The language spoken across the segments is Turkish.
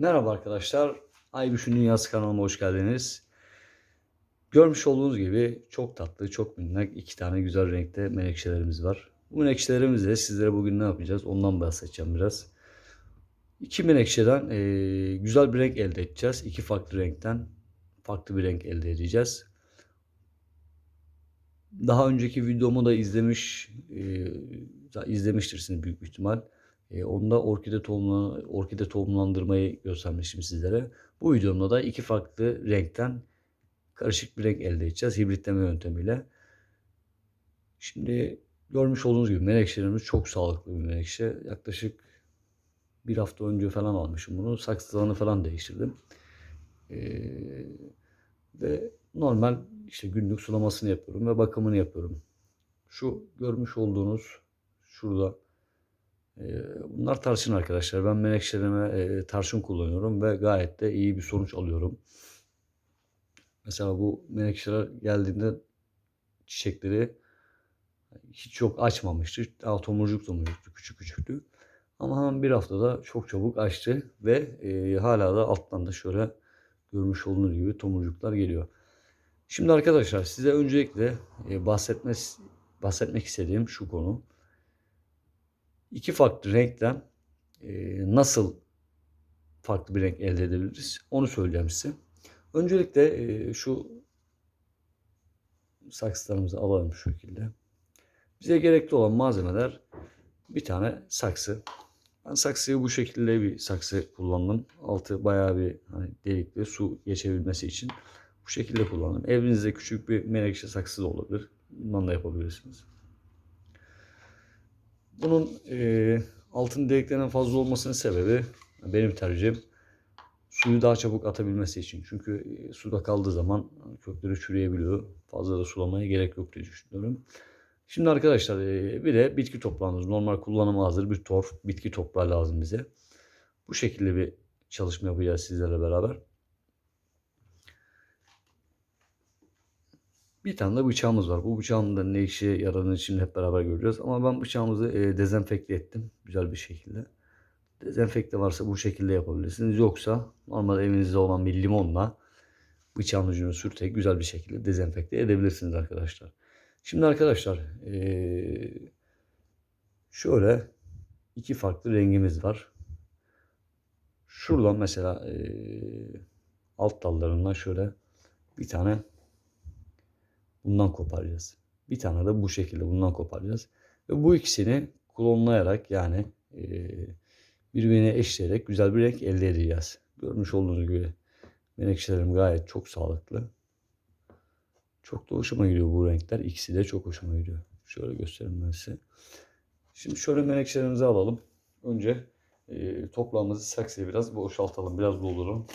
Merhaba arkadaşlar. Aybüş'ün Dünyası kanalıma hoş geldiniz. Görmüş olduğunuz gibi çok tatlı, çok minnak iki tane güzel renkte menekşelerimiz var. Bu menekşelerimizle sizlere bugün ne yapacağız ondan bahsedeceğim biraz. İki menekşeden eee, güzel bir renk elde edeceğiz. İki farklı renkten farklı bir renk elde edeceğiz. Daha önceki videomu da izlemiş eee, izlemiştirsiniz büyük ihtimal. E, onda orkide tohumla, orkide tohumlandırmayı göstermiştim sizlere. Bu videomda da iki farklı renkten karışık bir renk elde edeceğiz hibritleme yöntemiyle. Şimdi görmüş olduğunuz gibi menekşelerimiz çok sağlıklı bir menekşe. Yaklaşık bir hafta önce falan almışım bunu. Saksılarını falan değiştirdim. Ee, ve normal işte günlük sulamasını yapıyorum ve bakımını yapıyorum. Şu görmüş olduğunuz şurada ee, Bunlar tarçın arkadaşlar. Ben menekşelerime e, tarçın kullanıyorum ve gayet de iyi bir sonuç alıyorum. Mesela bu menekşeler geldiğinde çiçekleri hiç çok açmamıştı. Daha tomurcuk tomurcuktu, küçük küçüktü. Ama hemen bir haftada çok çabuk açtı ve e, hala da alttan da şöyle görmüş olduğunuz gibi tomurcuklar geliyor. Şimdi arkadaşlar size öncelikle e, bahsetmek, bahsetmek istediğim şu konu iki farklı renkten e, nasıl farklı bir renk elde edebiliriz onu söyleyeceğim size. Öncelikle e, şu saksılarımızı alalım şu şekilde. Bize gerekli olan malzemeler bir tane saksı. Ben saksıyı bu şekilde bir saksı kullandım. Altı bayağı bir hani delikli su geçebilmesi için bu şekilde kullandım. Evinizde küçük bir menekşe saksı da olabilir. Bundan da yapabilirsiniz. Bunun e, altın deliklerinin fazla olmasının sebebi benim tercihim suyu daha çabuk atabilmesi için. Çünkü e, suda kaldığı zaman kökleri çürüyebiliyor. Fazla da sulamaya gerek yok diye düşünüyorum. Şimdi arkadaşlar e, bir de bitki toprağımız. Normal kullanıma hazır bir torf, bitki toprağı lazım bize. Bu şekilde bir çalışma yapacağız sizlerle beraber. Bir tane de bıçağımız var. Bu bıçağın da ne işe yaradığını şimdi hep beraber göreceğiz. Ama ben bıçağımızı e, dezenfekte ettim. Güzel bir şekilde. Dezenfekte varsa bu şekilde yapabilirsiniz. Yoksa normal evinizde olan bir limonla bıçağın ucunu sürterek güzel bir şekilde dezenfekte edebilirsiniz arkadaşlar. Şimdi arkadaşlar e, şöyle iki farklı rengimiz var. Şuradan mesela e, alt dallarından şöyle bir tane bundan koparacağız. Bir tane de bu şekilde bundan koparacağız. Ve bu ikisini klonlayarak yani e, birbirine eşleyerek güzel bir renk elde edeceğiz. Görmüş olduğunuz gibi menekşelerim gayet çok sağlıklı. Çok da hoşuma gidiyor bu renkler. İkisi de çok hoşuma gidiyor. Şöyle göstereyim ben size. Şimdi şöyle menekşelerimizi alalım. Önce e, toprağımızı saksıya biraz boşaltalım. Biraz dolduralım.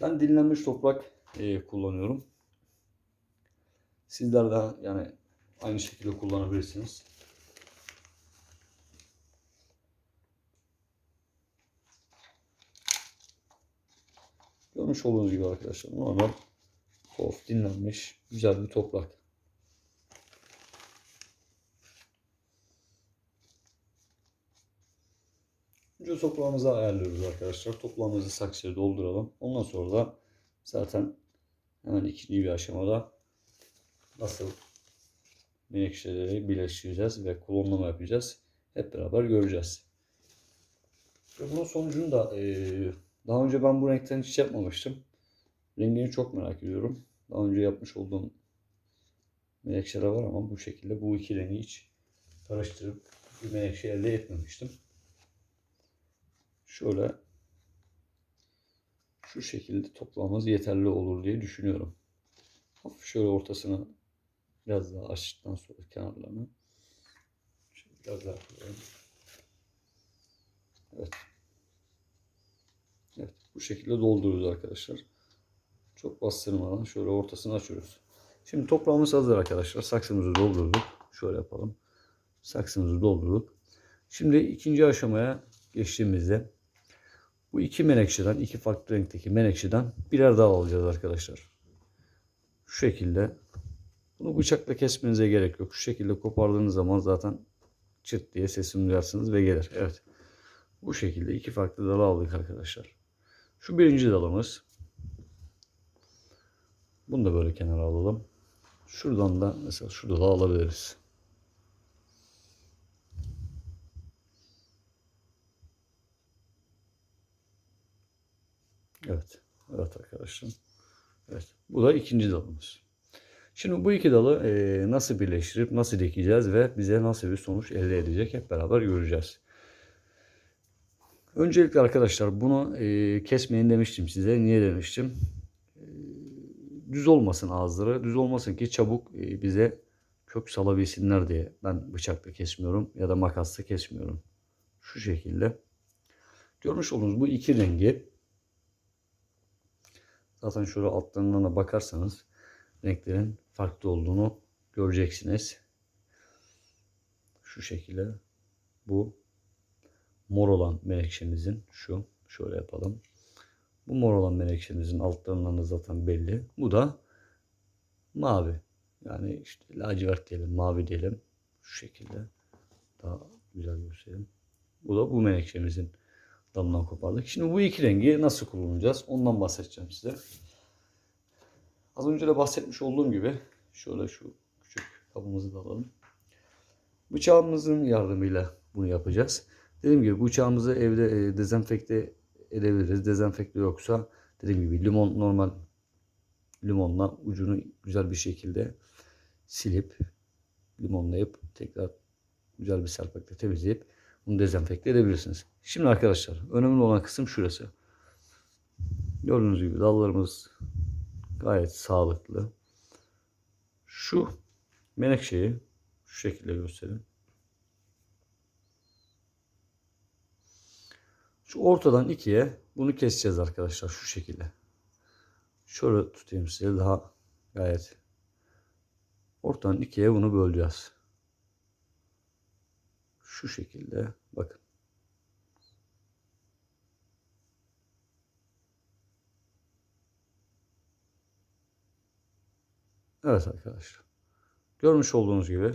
Ben dinlenmiş toprak e, kullanıyorum. Sizler de yani aynı şekilde kullanabilirsiniz. Görmüş olduğunuz gibi arkadaşlar normal of dinlenmiş güzel bir toprak. Önce toprağımızı ayarlıyoruz arkadaşlar. Toprağımızı saksıya dolduralım. Ondan sonra da zaten hemen ikinci bir aşamada nasıl menekşeleri birleştireceğiz ve klonlama yapacağız. Hep beraber göreceğiz. Ve bunun sonucunu da e, daha önce ben bu renkten hiç yapmamıştım. Rengini çok merak ediyorum. Daha önce yapmış olduğum menekşeler var ama bu şekilde bu iki rengi hiç karıştırıp bir menekşe elde etmemiştim. Şöyle şu şekilde toplamamız yeterli olur diye düşünüyorum. Şöyle ortasına Biraz daha açtıktan sonra kenarlarını şöyle biraz daha koyalım. Evet. Evet. Bu şekilde dolduruyoruz arkadaşlar. Çok bastırmadan şöyle ortasını açıyoruz. Şimdi toprağımız hazır arkadaşlar. Saksımızı doldurduk. Şöyle yapalım. Saksımızı doldurduk. Şimdi ikinci aşamaya geçtiğimizde bu iki menekşeden, iki farklı renkteki menekşeden birer daha alacağız arkadaşlar. Şu şekilde bunu bıçakla kesmenize gerek yok. Şu şekilde kopardığınız zaman zaten çıt diye sesini duyarsınız ve gelir. Evet. Bu şekilde iki farklı dalı aldık arkadaşlar. Şu birinci dalımız. Bunu da böyle kenara alalım. Şuradan da mesela şurada da alabiliriz. Evet. Evet arkadaşlar. Evet. Bu da ikinci dalımız. Şimdi bu iki dalı e, nasıl birleştirip nasıl dikeceğiz ve bize nasıl bir sonuç elde edecek hep beraber göreceğiz. Öncelikle arkadaşlar bunu e, kesmeyin demiştim size. Niye demiştim? E, düz olmasın ağızları. Düz olmasın ki çabuk e, bize kök salabilsinler diye. Ben bıçakla kesmiyorum ya da makasla kesmiyorum. Şu şekilde. Görmüş olduğunuz bu iki rengi zaten şöyle altlarından da bakarsanız renklerin farklı olduğunu göreceksiniz. Şu şekilde bu mor olan menekşemizin şu şöyle yapalım. Bu mor olan menekşemizin altlarından da zaten belli. Bu da mavi. Yani işte lacivert diyelim, mavi diyelim. Şu şekilde daha güzel göstereyim. Bu da bu menekşemizin dalından kopardık. Şimdi bu iki rengi nasıl kullanacağız? Ondan bahsedeceğim size. Az önce de bahsetmiş olduğum gibi şöyle şu küçük kabımızı da alalım. Bıçağımızın yardımıyla bunu yapacağız. Dediğim gibi bıçağımızı evde e, dezenfekte edebiliriz. Dezenfekte yoksa dediğim gibi limon normal limonla ucunu güzel bir şekilde silip limonlayıp tekrar güzel bir serpekle temizleyip bunu dezenfekte edebilirsiniz. Şimdi arkadaşlar önemli olan kısım şurası. Gördüğünüz gibi dallarımız gayet sağlıklı. Şu menekşeyi şu şekilde göstereyim. Şu ortadan ikiye bunu keseceğiz arkadaşlar şu şekilde. Şöyle tutayım size daha gayet ortadan ikiye bunu böleceğiz. Şu şekilde bakın. Evet arkadaşlar. Görmüş olduğunuz gibi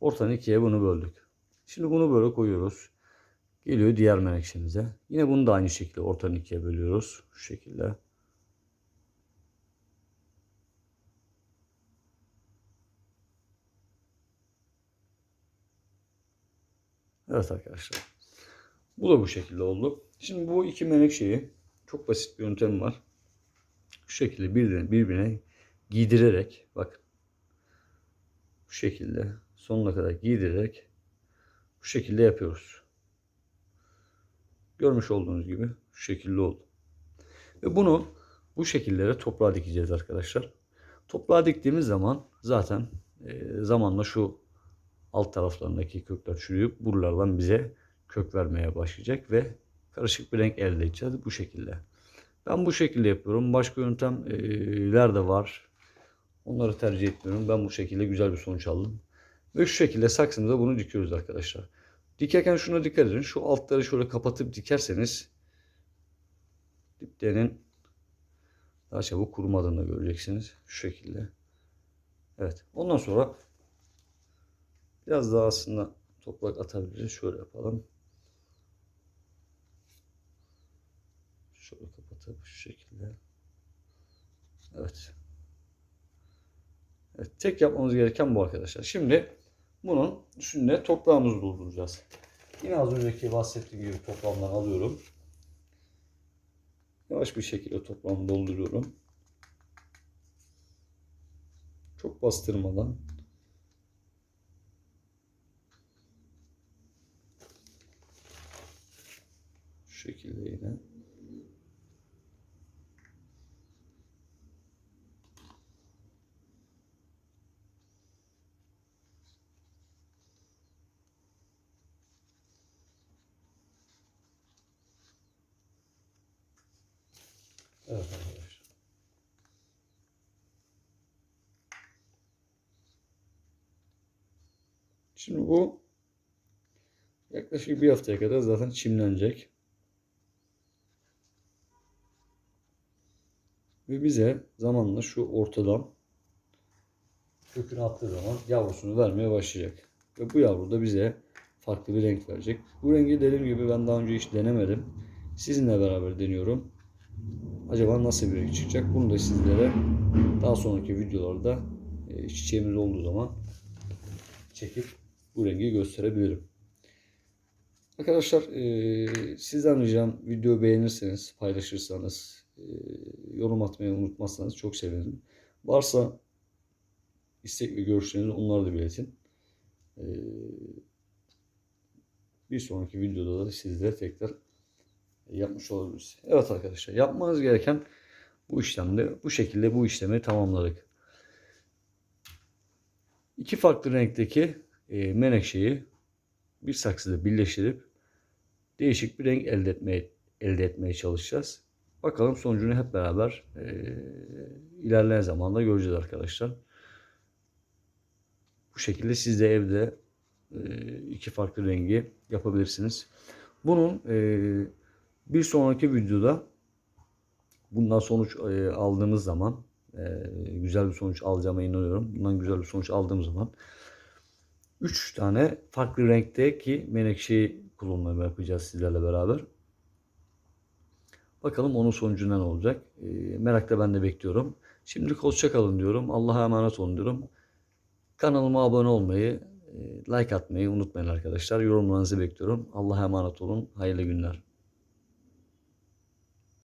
ortadan ikiye bunu böldük. Şimdi bunu böyle koyuyoruz. Geliyor diğer menekşemize. Yine bunu da aynı şekilde ortadan ikiye bölüyoruz. Şu şekilde. Evet arkadaşlar. Bu da bu şekilde oldu. Şimdi bu iki menekşeyi çok basit bir yöntem var. Şu şekilde birbirine, birbirine giydirerek bak bu şekilde sonuna kadar giydirerek bu şekilde yapıyoruz. Görmüş olduğunuz gibi şu şekilde oldu. Ve bunu bu şekillere toprağa dikeceğiz arkadaşlar. Toprağa diktiğimiz zaman zaten e, zamanla şu alt taraflarındaki kökler çürüyüp buralardan bize kök vermeye başlayacak ve karışık bir renk elde edeceğiz bu şekilde. Ben bu şekilde yapıyorum. Başka yöntemler de var. Onları tercih etmiyorum. Ben bu şekilde güzel bir sonuç aldım. Ve şu şekilde saksımıza bunu dikiyoruz arkadaşlar. Dikerken şuna dikkat edin. Şu altları şöyle kapatıp dikerseniz diplerinin daha çabuk kurumadığını göreceksiniz. Şu şekilde. Evet. Ondan sonra biraz daha aslında toprak atabiliriz. Şöyle yapalım. Şöyle kapatıp şu şekilde. Evet. Evet, tek yapmamız gereken bu arkadaşlar. Şimdi bunun üstünde toprağımızı dolduracağız. Yine az önceki bahsettiğim gibi toprağımdan alıyorum. Yavaş bir şekilde toprağımı dolduruyorum. Çok bastırmadan. Şu şekilde yine. Evet arkadaşlar. Şimdi bu yaklaşık bir haftaya kadar zaten çimlenecek. Ve bize zamanla şu ortadan kökünü attığı zaman yavrusunu vermeye başlayacak. Ve bu yavru da bize farklı bir renk verecek. Bu rengi dediğim gibi ben daha önce hiç denemedim. Sizinle beraber deniyorum. Acaba nasıl bir renk çıkacak? Bunu da sizlere daha sonraki videolarda e, çiçeğimiz olduğu zaman çekip bu rengi gösterebilirim. Arkadaşlar e, sizden ricam video beğenirseniz, paylaşırsanız, e, yorum atmayı unutmazsanız çok sevinirim. Varsa istek ve görüşlerinizi onları da belirtin. E, bir sonraki videoda da sizlere tekrar yapmış olabiliriz. Evet arkadaşlar yapmanız gereken bu işlemde bu şekilde bu işlemi tamamladık. İki farklı renkteki e, menekşeyi bir saksıda birleştirip değişik bir renk elde etmeye elde etmeye çalışacağız. Bakalım sonucunu hep beraber e, ilerleyen zamanda göreceğiz arkadaşlar. Bu şekilde siz de evde e, iki farklı rengi yapabilirsiniz. Bunun e, bir sonraki videoda bundan sonuç e, aldığımız zaman e, güzel bir sonuç alacağıma inanıyorum. Bundan güzel bir sonuç aldığım zaman 3 tane farklı renkteki menekşeyi kullanmaya yapacağız sizlerle beraber. Bakalım onun sonucu ne olacak. E, merakla ben de bekliyorum. Şimdilik hoşça kalın diyorum. Allah'a emanet olun diyorum. Kanalıma abone olmayı, like atmayı unutmayın arkadaşlar. Yorumlarınızı bekliyorum. Allah'a emanet olun. Hayırlı günler.